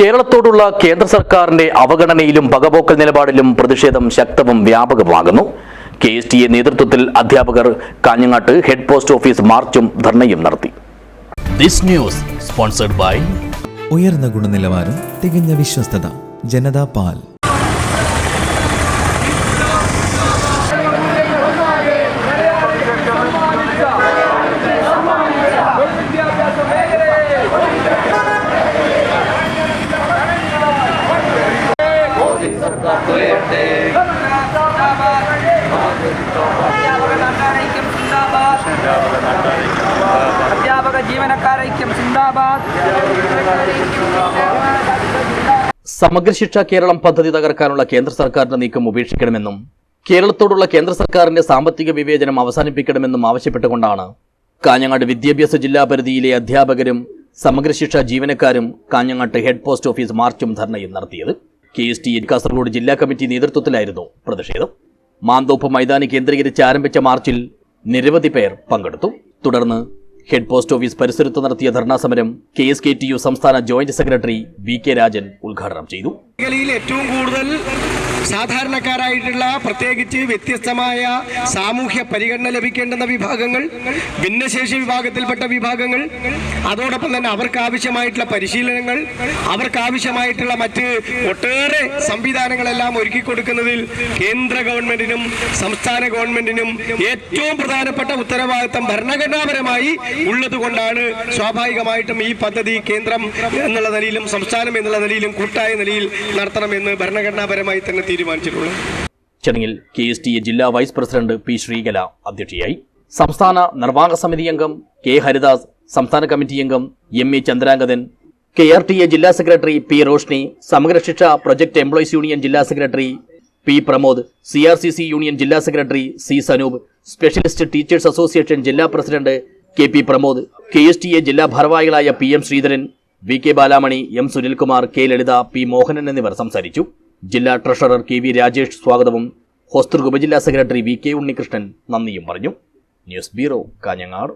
കേരളത്തോടുള്ള കേന്ദ്ര സർക്കാരിന്റെ അവഗണനയിലും പകപോക്കൽ നിലപാടിലും പ്രതിഷേധം ശക്തവും വ്യാപകമാകുന്നു. കെ എസ് ടി എ നേതൃത്വത്തിൽ അധ്യാപകർ കാഞ്ഞങ്ങാട്ട് ഹെഡ് പോസ്റ്റ് ഓഫീസ് മാർച്ചും ധർണയും നടത്തി. ദിസ് ന്യൂസ് സ്പോൺസർഡ് ബൈ ഉയർന്ന ഗുണനിലവാരം തികഞ്ഞ വിശ്വസ്തത ജനതാ പാൽ. സിന്ദാബാദ് അധ്യാപക സിന്ദാബാദ് സമഗ്ര ശിക്ഷ കേരളം പദ്ധതി തകർക്കാനുള്ള കേന്ദ്ര സർക്കാരിന്റെ നീക്കം ഉപേക്ഷിക്കണമെന്നും കേരളത്തോടുള്ള കേന്ദ്ര സർക്കാരിന്റെ സാമ്പത്തിക വിവേചനം അവസാനിപ്പിക്കണമെന്നും ആവശ്യപ്പെട്ടുകൊണ്ടാണ് കാഞ്ഞങ്ങാട് വിദ്യാഭ്യാസ ജില്ലാ പരിധിയിലെ അധ്യാപകരും സമഗ്ര ശിക്ഷ ജീവനക്കാരും കാഞ്ഞങ്ങാട്ട് ഹെഡ് പോസ്റ്റ് ഓഫീസ് മാർച്ചും ധർണയും നടത്തിയത്. K S T N Kasaragod ജില്ലാ കമ്മിറ്റി നേതൃത്വത്തിലായിരുന്നു പ്രതിഷേധം. മാന്തോപ്പ് മൈതാനി കേന്ദ്രീകരിച്ച് ആരംഭിച്ച മാർച്ചിൽ നിരവധി പേർ പങ്കെടുത്തു. തുടർന്ന് ഹെഡ് പോസ്റ്റ് ഓഫീസ് പരിസരത്ത് നടത്തിയ ധർണാ സമരം K S K T U സംസ്ഥാന joint secretary V K Rajan ഉദ്ഘാടനം ചെയ്തു. മേഖലയിൽ ഏറ്റവും കൂടുതൽ സാധാരണക്കാരായിട്ടുള്ള പ്രത്യേകിച്ച് വ്യത്യസ്തമായ സാമൂഹ്യ പരിഗണന ലഭിക്കേണ്ടുന്ന വിഭാഗങ്ങൾ ഭിന്നശേഷി വിഭാഗത്തിൽപ്പെട്ട വിഭാഗങ്ങൾ അതോടൊപ്പം തന്നെ അവർക്ക് ആവശ്യമായിട്ടുള്ള പരിശീലനങ്ങൾ അവർക്ക് ആവശ്യമായിട്ടുള്ള മറ്റ് ഒട്ടേറെ സംവിധാനങ്ങളെല്ലാം ഒരുക്കി കൊടുക്കുന്നതിൽ കേന്ദ്ര ഗവൺമെന്റിനും സംസ്ഥാന ഗവൺമെന്റിനും ഏറ്റവും പ്രധാനപ്പെട്ട ഉത്തരവാദിത്തം ഭരണഘടനാപരമായി ഉള്ളതുകൊണ്ടാണ് സ്വാഭാവികമായിട്ടും ഈ പദ്ധതി കേന്ദ്രം എന്നുള്ള നിലയിലും സംസ്ഥാനം എന്നുള്ള നിലയിലും കൂട്ടായ നിലയിൽ നടത്തണമെന്ന് ഭരണഘടനാപരമായി തന്നെ തീരുമാനിച്ചിട്ടുള്ളത്. ചടങ്ങിൽ കെ എസ് ടി എ ജില്ലാ വൈസ് പ്രസിഡന്റ് പി ശ്രീകല അധ്യക്ഷയായി. സംസ്ഥാന നിർവാഹക സമിതി അംഗം കെ ഹരിദാസ് സംസ്ഥാന കമ്മിറ്റി അംഗം M A Chandrangathan K R T A ജില്ലാ secretary P Roshni Samagra Shiksha project employees union ജില്ലാ secretary P Pramod C R C C union ജില്ലാ secretary C Sanoop specialist teachers association ജില്ലാ president K P Pramod K S T A ജില്ലാ ഭാരവാഹികളായ P M Sreedharan V K Balamani M Sunilkumar K Lalitha P Mohanan എന്നിവർ സംസാരിച്ചു. ജില്ലാ treasurer K V Rajesh സ്വാഗതവും ഹോസ്തൃ ഉപജില്ലാ secretary V K Unnikrishnan നന്ദിയും പറഞ്ഞു. News bureau Kanhangad.